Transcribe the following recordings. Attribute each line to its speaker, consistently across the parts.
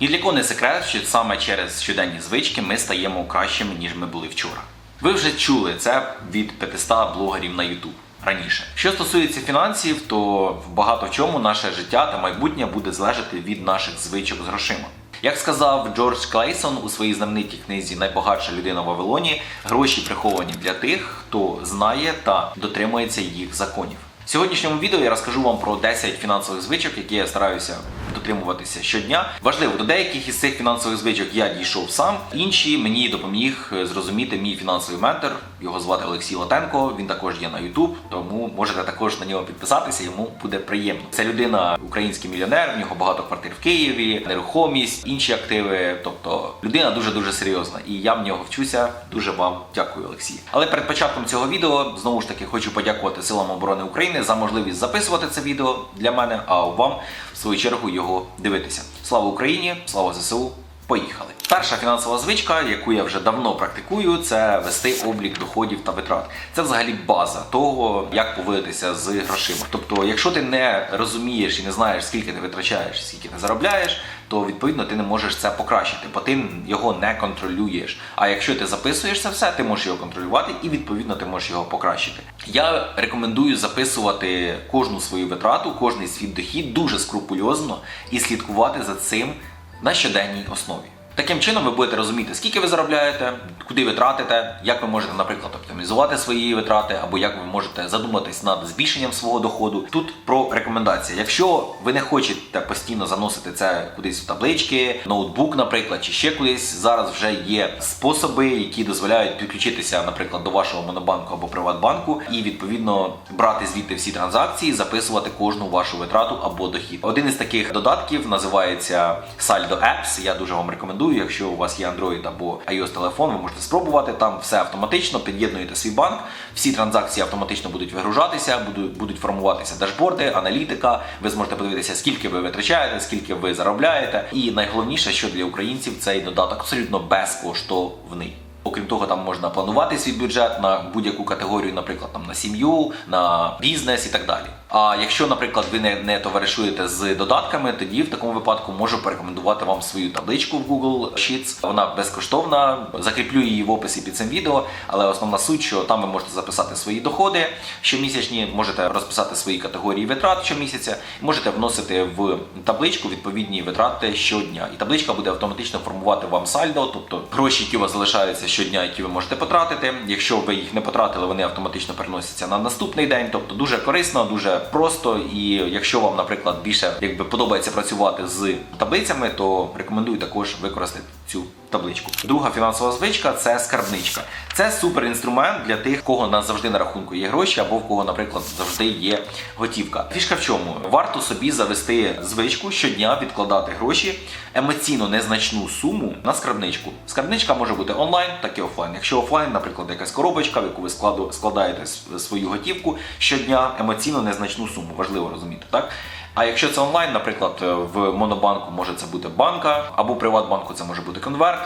Speaker 1: Ні для кого не секрет, що саме через щоденні звички ми стаємо кращими, ніж ми були вчора. Ви вже чули це від 500 блогерів на YouTube раніше. Що стосується фінансів, то в багато чому наше життя та майбутнє буде залежати від наших звичок з грошима. Як сказав Джордж Клейсон у своїй знаменитій книзі Найбагатша людина в Вавилоні, гроші приховані для тих, хто знає та дотримується їх законів. В сьогоднішньому відео я розкажу вам про 10 фінансових звичок, які я стараюся дотримуватися щодня. Важливо, до деяких із цих фінансових звичок я дійшов сам. Інші мені допоміг е, зрозуміти мій фінансовий ментор. Його звати Олексій Латенко. Він також є на YouTube, тому можете також на нього підписатися. Йому буде приємно. Це людина, український мільйонер. В нього багато квартир в Києві, нерухомість, інші активи. Тобто людина дуже дуже серйозна. І я в нього вчуся. Дуже вам дякую, Олексій. Але перед початком цього відео знову ж таки хочу подякувати силам оборони України за можливість записувати це відео для мене. А вам в свою чергу його дивитися. Слава Україні! Слава ЗСУ! Поїхали. Перша фінансова звичка, яку я вже давно практикую, це вести облік доходів та витрат. Це взагалі база того, як поводитися з грошима. Тобто, якщо ти не розумієш і не знаєш, скільки ти витрачаєш, скільки ти заробляєш, то відповідно ти не можеш це покращити, бо ти його не контролюєш. А якщо ти записуєш це все, ти можеш його контролювати і відповідно ти можеш його покращити. Я рекомендую записувати кожну свою витрату, кожний свій дохід дуже скрупульозно і слідкувати за цим на щоденній основі. Таким чином ви будете розуміти, скільки ви заробляєте, куди ви тратите, як ви можете, наприклад, оптимізувати свої витрати, або як ви можете задуматись над збільшенням свого доходу. Тут про рекомендації. Якщо ви не хочете постійно заносити це кудись в таблички, ноутбук, наприклад, чи ще кудись, зараз вже є способи, які дозволяють підключитися, наприклад, до вашого монобанку або приватбанку, і відповідно брати звідти всі транзакції, записувати кожну вашу витрату або дохід. Один із таких додатків називається Saldo Apps. Я дуже вам рекомендую. Якщо у вас є Android або iOS телефон, ви можете спробувати. Там все автоматично, під'єднуєте свій банк, всі транзакції автоматично будуть вигружатися, будуть, будуть формуватися дашборди, аналітика. Ви зможете подивитися, скільки ви витрачаєте, скільки ви заробляєте. І найголовніше, що для українців цей додаток абсолютно безкоштовний. Окрім того, там можна планувати свій бюджет на будь-яку категорію, наприклад, там на сім'ю, на бізнес і так далі. А якщо, наприклад, ви не, не товаришуєте з додатками, тоді в такому випадку можу порекомендувати вам свою табличку в Google Sheets. Вона безкоштовна. Закріплю її в описі під цим відео, але основна суть, що там ви можете записати свої доходи щомісячні, можете розписати свої категорії витрат щомісяця, можете вносити в табличку відповідні витрати щодня. І табличка буде автоматично формувати вам сальдо, тобто гроші, які у вас залишаються щодня, які ви можете потратити. Якщо ви їх не потратили, вони автоматично переносяться на наступний день. Тобто дуже корисно, дуже просто. І якщо вам, наприклад, більше якби подобається працювати з таблицями, то рекомендую також використати цю табличку. Друга фінансова звичка це скарбничка. Це супер інструмент для тих, кого на завжди на рахунку є гроші, або в кого, наприклад, завжди є готівка. Фішка в чому? Варто собі завести звичку щодня відкладати гроші, емоційно незначну суму на скарбничку. Скарбничка може бути онлайн, так і офлайн. Якщо офлайн, наприклад, якась коробочка, в яку ви складу- складаєте свою готівку щодня, емоційно незначну суму. Важливо розуміти, так? А якщо це онлайн, наприклад, в монобанку може це бути банка, або Приватбанку це може бути конверт,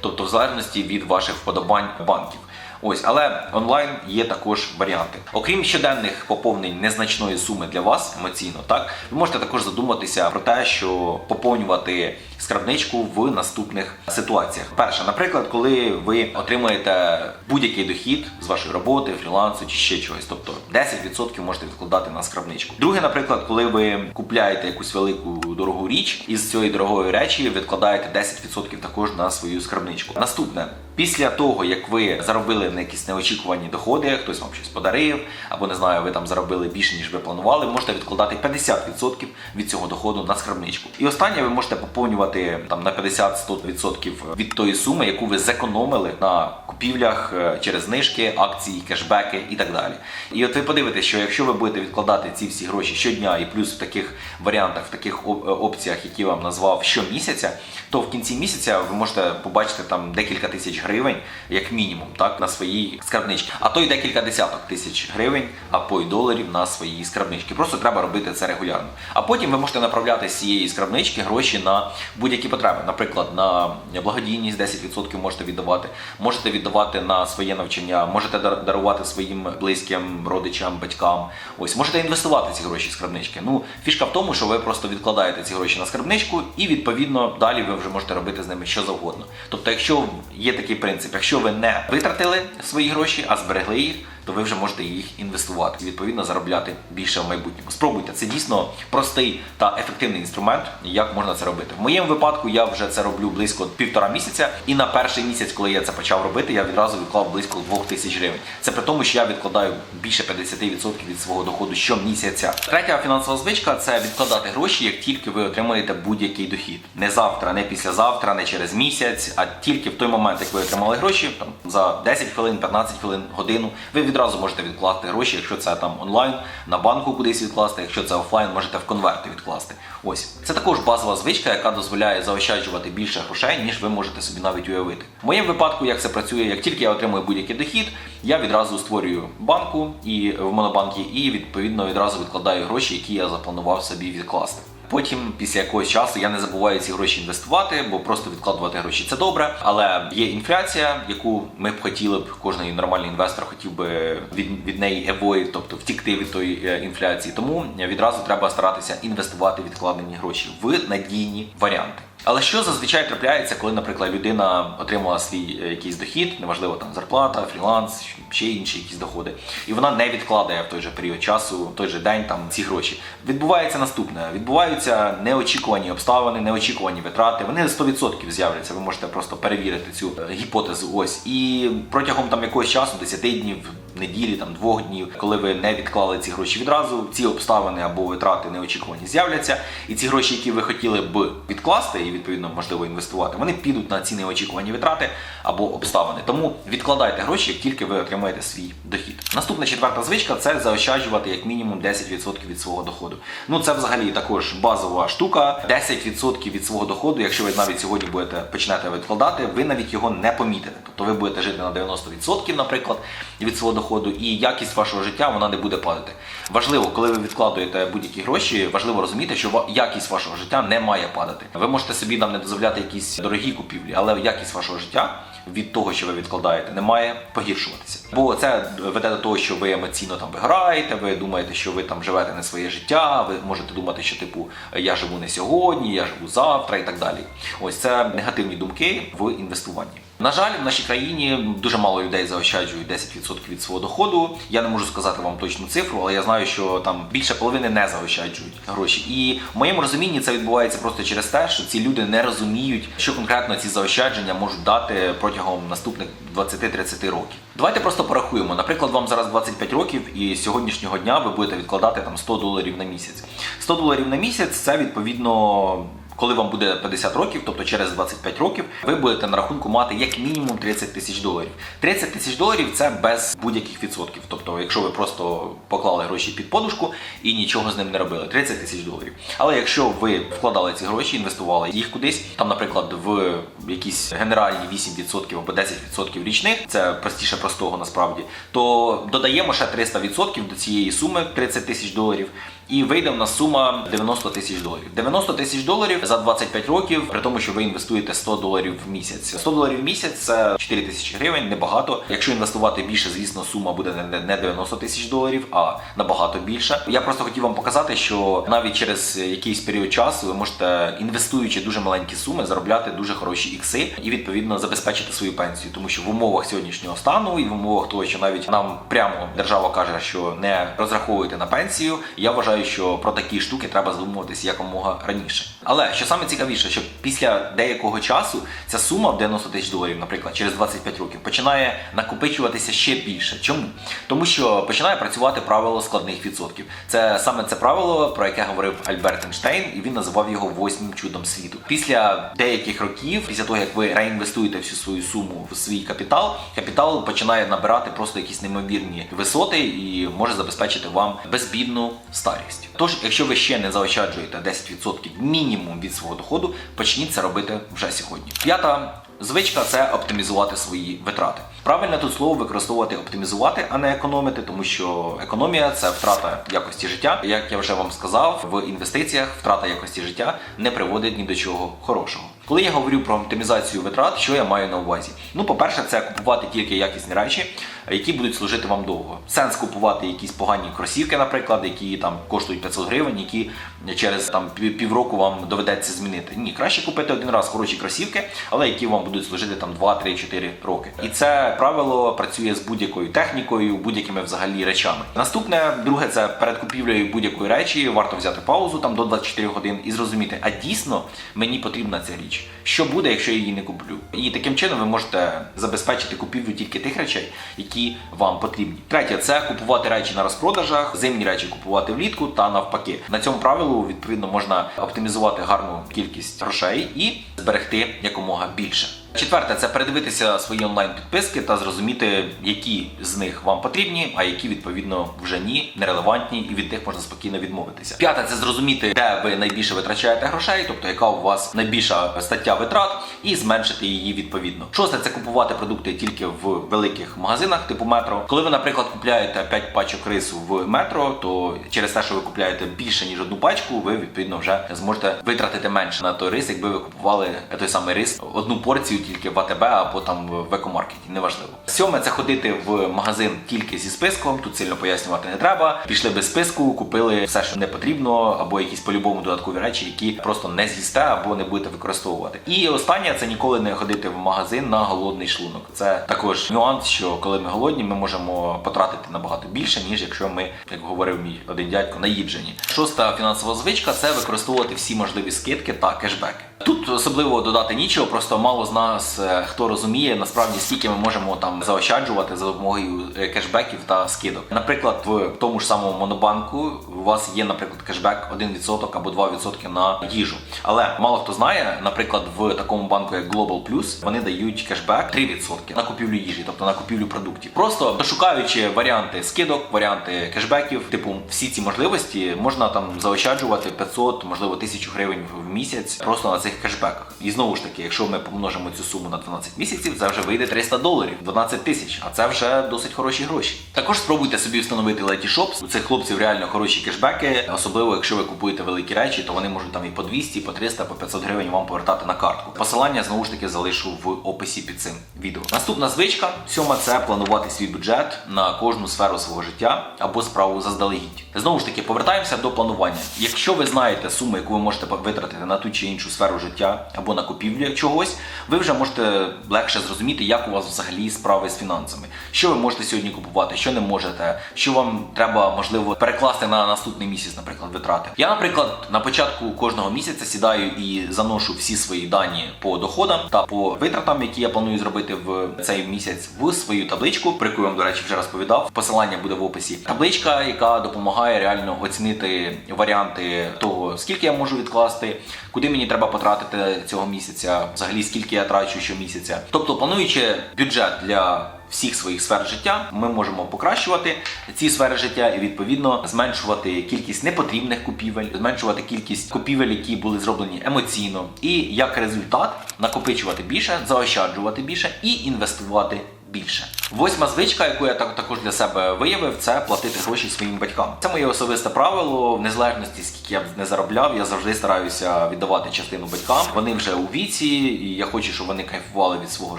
Speaker 1: тобто в залежності від ваших вподобань банків. Ось, але онлайн є також варіанти. Окрім щоденних поповнень незначної суми для вас емоційно, так ви можете також задуматися про те, що поповнювати скарбничку в наступних ситуаціях. Перше, наприклад, коли ви отримуєте будь-який дохід з вашої роботи, фрілансу чи ще чогось, тобто 10% можете відкладати на скарбничку. Друге, наприклад, коли ви купляєте якусь велику дорогу річ, із цієї дорогої речі відкладаєте 10% також на свою скарбничку. Наступне. Після того, як ви заробили на якісь неочікувані доходи, хтось вам щось подарив, або не знаю, ви там заробили більше, ніж ви планували, можете відкладати 50% від цього доходу на скарбничку. І останнє ви можете поповнювати там на 50-100% від тої суми, яку ви зекономили на купівлях е, через знижки, акції, кешбеки і так далі. І от ви подивитесь, що якщо ви будете відкладати ці всі гроші щодня і плюс в таких варіантах, в таких опціях, які я вам назвав щомісяця, то в кінці місяця ви можете побачити там декілька тисяч гривень, як мінімум, так, на своїй скарбничці. А то й декілька десяток тисяч гривень, або й доларів на свої скарбнички. Просто треба робити це регулярно. А потім ви можете направляти з цієї скарбнички гроші на будь-які потреби. Наприклад, на благодійність 10% можете віддавати, можете віддавати на своє навчання, можете дар- дарувати своїм близьким, родичам, батькам. Ось можете інвестувати ці гроші в скарбнички. Ну, фішка в тому, що ви просто відкладаєте ці гроші на скарбничку, і відповідно далі ви вже можете робити з ними що завгодно. Тобто, якщо є такий принцип, якщо ви не витратили свої гроші, а зберегли їх, то ви вже можете їх інвестувати і відповідно заробляти більше в майбутньому. Спробуйте, це дійсно простий та ефективний інструмент, як можна це робити. В моєму випадку я вже це роблю близько півтора місяця, і на перший місяць, коли я це почав робити, я відразу відклав близько 2 тисяч гривень. Це при тому, що я відкладаю більше 50% від свого доходу щомісяця. Третя фінансова звичка це відкладати гроші, як тільки ви отримаєте будь-який дохід. Не завтра, не післязавтра, не через місяць, а тільки в той момент, як ви отримали гроші, там за 10 хвилин, 15 хвилин, годину, ви відразу можете відкласти гроші, якщо це там онлайн, на банку кудись відкласти, якщо це офлайн, можете в конверти відкласти. Ось це також базова звичка, яка дозволяє заощаджувати більше грошей, ніж ви можете собі навіть уявити. В моєму випадку, як це працює, як тільки я отримую будь-який дохід, я відразу створюю банку і в монобанкі, і відповідно відразу відкладаю гроші, які я запланував собі відкласти. Потім, після якогось часу, я не забуваю ці гроші інвестувати, бо просто відкладувати гроші це добре. Але є інфляція, яку ми б хотіли б, кожен нормальний інвестор хотів би від, від неї avoid, тобто втікти від тої е, інфляції. Тому відразу треба старатися інвестувати відкладені гроші в надійні варіанти. Але що зазвичай трапляється, коли, наприклад, людина отримала свій е, якийсь дохід, неважливо там зарплата, фріланс, ще інші якісь доходи, і вона не відкладає в той же період часу, в той же день там ці гроші. Відбувається наступне: відбуваються неочікувані обставини, неочікувані витрати. Вони 100% з'являться. Ви можете просто перевірити цю е, гіпотезу. Ось і протягом там якогось часу, 10 днів, неділі, там двох днів, коли ви не відклали ці гроші відразу, ці обставини або витрати неочікувані з'являться, і ці гроші, які ви хотіли б відкласти і відповідно можливо інвестувати, вони підуть на ці неочікувані витрати або обставини. Тому відкладайте гроші, як тільки ви отримаєте свій дохід. Наступна четверта звичка це заощаджувати як мінімум 10% від свого доходу. Ну це взагалі також базова штука. 10% від свого доходу, якщо ви навіть сьогодні будете почнете відкладати, ви навіть його не помітите. Тобто ви будете жити на 90%, наприклад, від свого доходу, і якість вашого життя вона не буде падати. Важливо, коли ви відкладуєте будь-які гроші, важливо розуміти, що якість вашого життя не має падати. Ви можете собі там не дозволяти якісь дорогі купівлі, але якість вашого життя від того, що ви відкладаєте, не має погіршуватися. Бо це веде до того, що ви емоційно там виграєте, ви думаєте, що ви там живете не своє життя, ви можете думати, що типу я живу не сьогодні, я живу завтра і так далі. Ось це негативні думки в інвестуванні. На жаль, в нашій країні дуже мало людей заощаджують 10% від свого доходу. Я не можу сказати вам точну цифру, але я знаю, що там більше половини не заощаджують гроші. І в моєму розумінні це відбувається просто через те, що ці люди не розуміють, що конкретно ці заощадження можуть дати протягом наступних 20-30 років. Давайте просто порахуємо. Наприклад, вам зараз 25 років, і з сьогоднішнього дня ви будете відкладати там 100 доларів на місяць. 100 доларів на місяць це відповідно. Коли вам буде 50 років, тобто через 25 років, ви будете на рахунку мати як мінімум 30 тисяч доларів. 30 тисяч доларів це без будь-яких відсотків. Тобто, якщо ви просто поклали гроші під подушку і нічого з ним не робили, 30 тисяч доларів. Але якщо ви вкладали ці гроші, інвестували їх кудись, там, наприклад, в якісь генеральні 8% або 10% річних, це простіше простого насправді, то додаємо ще 300% до цієї суми 30 тисяч доларів. І вийде в нас сума 90 тисяч доларів. 90 тисяч доларів за 25 років, при тому, що ви інвестуєте 100 доларів в місяць. 100 доларів в місяць це 4 тисячі гривень, небагато. Якщо інвестувати більше, звісно, сума буде не- не 90 тисяч доларів, а набагато більше. Я просто хотів вам показати, що навіть через якийсь період часу ви можете, інвестуючи дуже маленькі суми, заробляти дуже хороші ікси і відповідно забезпечити свою пенсію, тому що в умовах сьогоднішнього стану і в умовах того, що навіть нам прямо держава каже, що не розраховуйте на пенсію. Я вважаю, що про такі штуки треба задумуватися якомога раніше. Але що саме цікавіше, що після деякого часу ця сума в 90 тисяч доларів, наприклад, через 25 років, починає накопичуватися ще більше. Чому? Тому що починає працювати правило складних відсотків. Це саме це правило, про яке говорив Альберт Ейнштейн, і він називав його восьмим чудом світу. Після деяких років, після того як ви реінвестуєте всю свою суму в свій капітал, капітал починає набирати просто якісь неймовірні висоти і може забезпечити вам безбідну старість. Тож, якщо ви ще не заощаджуєте 10% мінімум від свого доходу, почніть це робити вже сьогодні. П'ята звичка це оптимізувати свої витрати. Правильно тут слово використовувати оптимізувати, а не економити, тому що економія це втрата якості життя. Як я вже вам сказав, в інвестиціях втрата якості життя не приводить ні до чого хорошого. Коли я говорю про оптимізацію витрат, що я маю на увазі? Ну, по-перше, це купувати тільки якісні речі, які будуть служити вам довго. Сенс купувати якісь погані кросівки, наприклад, які там коштують 500 гривень, які через там пів- півроку вам доведеться змінити. Ні, краще купити один раз хороші кросівки, але які вам будуть служити там 2, 3, 4 роки. І це правило працює з будь-якою технікою, будь-якими взагалі речами. Наступне, друге, це перед купівлею будь-якої речі варто взяти паузу там до 24 годин і зрозуміти, а дійсно мені потрібна ця річ. Що буде, якщо я її не куплю? І таким чином ви можете забезпечити купівлю тільки тих речей, які вам потрібні. Третє це купувати речі на розпродажах, зимні речі купувати влітку та навпаки. На цьому правилу відповідно можна оптимізувати гарну кількість грошей і зберегти якомога більше. Четверте це передивитися свої онлайн підписки та зрозуміти, які з них вам потрібні, а які відповідно вже ні, нерелевантні, і від тих можна спокійно відмовитися. П'яте це зрозуміти, де ви найбільше витрачаєте грошей, тобто яка у вас найбільша стаття витрат, і зменшити її відповідно. Шосте це купувати продукти тільки в великих магазинах, типу метро. Коли ви, наприклад, купляєте 5 пачок рису в метро, то через те, що ви купляєте більше ніж одну пачку, ви відповідно вже зможете витратити менше на той рис, якби ви купували той самий рис одну порцію тільки в АТБ або там в екомаркеті, неважливо. Сьоме це ходити в магазин тільки зі списком. Тут сильно пояснювати не треба. Пішли без списку, купили все, що не потрібно, або якісь по-любому додаткові речі, які просто не з'їсте або не будете використовувати. І останнє це ніколи не ходити в магазин на голодний шлунок. Це також нюанс, що коли ми голодні, ми можемо потратити набагато більше, ніж якщо ми, як говорив мій один дядько, наїджені. Шоста фінансова звичка це використовувати всі можливі скидки та кешбеки. Тут особливо додати нічого, просто мало з нас е, хто розуміє насправді скільки ми можемо там заощаджувати за допомогою е, кешбеків та скидок. Наприклад, в тому ж самому монобанку у вас є, наприклад, кешбек 1% або 2% на їжу. Але мало хто знає, наприклад, в такому банку, як Global Plus, вони дають кешбек 3% на купівлю їжі, тобто на купівлю продуктів. Просто шукаючи варіанти скидок, варіанти кешбеків, типу всі ці можливості можна там заощаджувати 500, можливо, 1000 гривень в місяць просто на цих кешбеках. І знову ж таки, якщо ми помножимо цю суму на 12 місяців, це вже вийде 300 доларів, 12 тисяч, а це вже досить хороші гроші. Також спробуйте собі встановити Letyshops. У цих хлопців реально хороші кешбеки, особливо якщо ви купуєте великі речі, то вони можуть там і по 200, і по 300, по 500 гривень вам повертати на картку. Посилання знову ж таки залишу в описі під цим відео. Наступна звичка, сьома це планувати свій бюджет на кожну сферу свого життя або справу заздалегідь. Знову ж таки, повертаємося до планування. Якщо ви знаєте суму, яку ви можете витратити на ту чи іншу сферу життя або на купівлю чогось, ви вже можете легше зрозуміти, як у вас взагалі справи з фінансами. Що ви можете сьогодні купувати, що не можете, що вам треба можливо перекласти на наступний місяць, наприклад, витрати. Я, наприклад, на початку кожного місяця сідаю і заношу всі свої дані по доходам та по витратам, які я планую зробити в цей місяць, в свою табличку, про яку я вам, до речі, вже розповідав. Посилання буде в описі. Табличка, яка допомагає реально оцінити варіанти того, скільки я можу відкласти, куди мені треба потратити цього місяця, взагалі скільки я трачу щомісяця. Тобто, плануючи бюджет для всіх своїх сфер життя, ми можемо покращувати ці сфери життя і відповідно зменшувати кількість непотрібних купівель, зменшувати кількість купівель, які були зроблені емоційно, і як результат накопичувати більше, заощаджувати більше і інвестувати більше. Восьма звичка, яку я так також для себе виявив, це платити гроші своїм батькам. Це моє особисте правило. В незалежності скільки я б не заробляв, я завжди стараюся віддавати частину батькам. Вони вже у віці, і я хочу, щоб вони кайфували від свого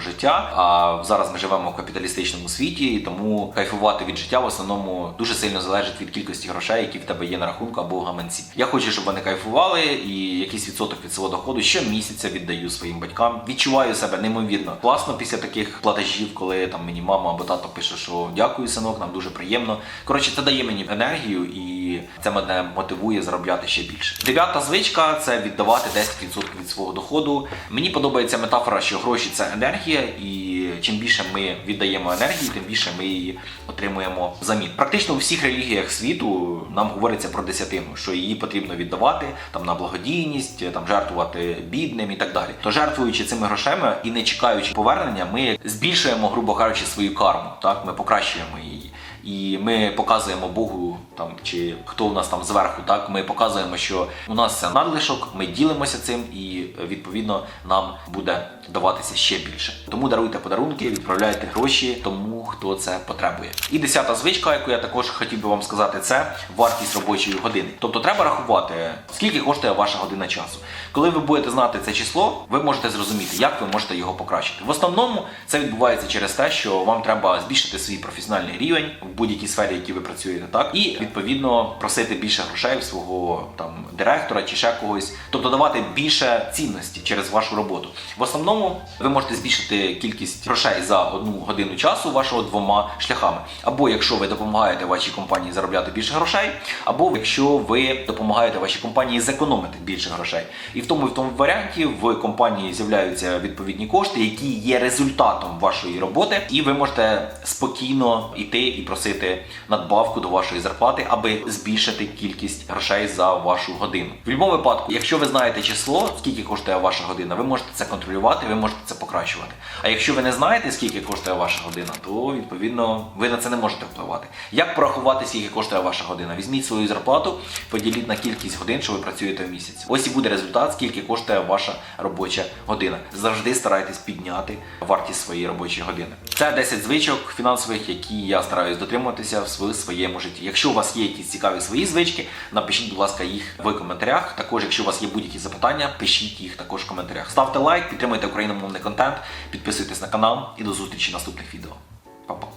Speaker 1: життя. А зараз ми живемо в капіталістичному світі, і тому кайфувати від життя в основному дуже сильно залежить від кількості грошей, які в тебе є на рахунку або в гаманці. Я хочу, щоб вони кайфували, і якийсь відсоток від свого доходу щомісяця віддаю своїм батькам. Відчуваю себе неймовірно класно після таких платежів, коли там мені мама або тато пише, що дякую, синок, нам дуже приємно. Коротше, це дає мені енергію і це мене мотивує заробляти ще більше. Дев'ята звичка це віддавати 10% від свого доходу. Мені подобається метафора, що гроші це енергія, і чим більше ми віддаємо енергії, тим більше ми її отримуємо взамін. Практично у всіх релігіях світу нам говориться про десятину, що її потрібно віддавати там на благодійність, там жертвувати бідним і так далі. То жертвуючи цими грошима і не чекаючи повернення, ми збільшуємо, грубо кажучи, свою карму. Так, ми покращуємо її. І ми показуємо Богу там чи хто у нас там зверху, так ми показуємо, що у нас це надлишок, ми ділимося цим, і відповідно нам буде даватися ще більше. Тому даруйте подарунки, відправляйте гроші тому, хто це потребує. І десята звичка, яку я також хотів би вам сказати, це вартість робочої години. Тобто треба рахувати, скільки коштує ваша година часу. Коли ви будете знати це число, ви можете зрозуміти, як ви можете його покращити. В основному це відбувається через те, що вам треба збільшити свій професіональний рівень в будь-якій сфері, в якій ви працюєте, так і відповідно просити більше грошей в свого там директора чи ще когось, тобто давати більше цінності через вашу роботу. В основному ви можете збільшити кількість грошей за одну годину часу вашого двома шляхами. Або якщо ви допомагаєте вашій компанії заробляти більше грошей, або якщо ви допомагаєте вашій компанії зекономити більше грошей. І в тому і в тому варіанті в компанії з'являються відповідні кошти, які є результатом вашої роботи, і ви можете спокійно йти і просити надбавку до вашої зарплати, аби збільшити кількість грошей за вашу годину. В будь-якому випадку, якщо ви знаєте число, скільки коштує ваша година, ви можете це контролювати, ви можете це покращувати. А якщо ви не знаєте, скільки коштує ваша година, то відповідно ви на це не можете впливати. Як порахувати, скільки коштує ваша година? Візьміть свою зарплату, поділіть на кількість годин, що ви працюєте в місяць. Ось і буде результат, скільки коштує ваша робоча година. Завжди старайтесь підняти вартість своєї робочої години. Це 10 звичок фінансових, які я стараюсь дотримуватися в своєму житті. Якщо у вас є якісь цікаві свої звички, напишіть, будь ласка, їх в коментарях. Також, якщо у вас є будь-які запитання, пишіть їх також в коментарях. Ставте лайк, підтримуйте україномовний контент. Підписуйтесь на канал і до зустрічі в наступних відео. Па-па!